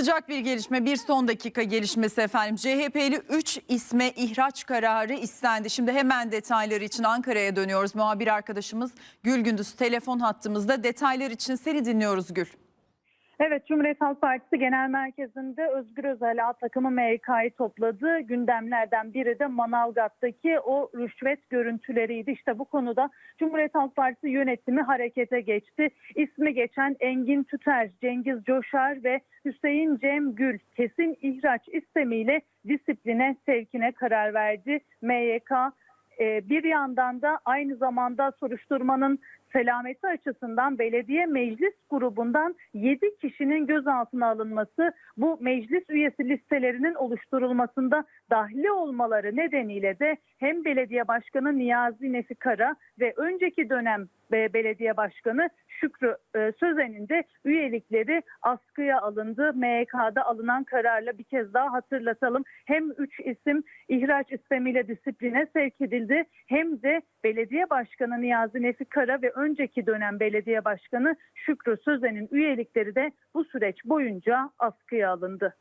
Sıcak bir gelişme, bir son dakika gelişmesi efendim. CHP'li 3 isme ihraç kararı istendi. Şimdi hemen detayları için Ankara'ya dönüyoruz. Muhabir arkadaşımız Gül Gündüz telefon hattımızda. Detaylar için seni dinliyoruz Gül. Evet Cumhuriyet Halk Partisi Genel Merkezi'nde Özgür Özel A takımı MYK'yı topladı. Gündemlerden biri de Manavgat'taki o rüşvet görüntüleriydi. İşte bu konuda Cumhuriyet Halk Partisi yönetimi harekete geçti. İsmi geçen Engin Tüter, Cengiz Coşar ve Hüseyin Cem Gül kesin ihraç istemiyle disipline sevkine karar verdi. MYK bir yandan da aynı zamanda soruşturmanın selameti açısından belediye meclis grubundan 7 kişinin gözaltına alınması bu meclis üyesi listelerinin oluşturulmasında dahli olmaları nedeniyle de hem belediye başkanı Niyazi Nefi Kara ve önceki dönem e, belediye başkanı Şükrü e, Sözen'in de üyelikleri askıya alındı. MYK'da alınan kararla bir kez daha hatırlatalım. Hem 3 isim ihraç istemiyle disipline sevk edildi hem de belediye başkanı Niyazi Nefi Kara ve önceki dönem belediye başkanı Şükrü Sözen'in üyelikleri de bu süreç boyunca askıya alındı.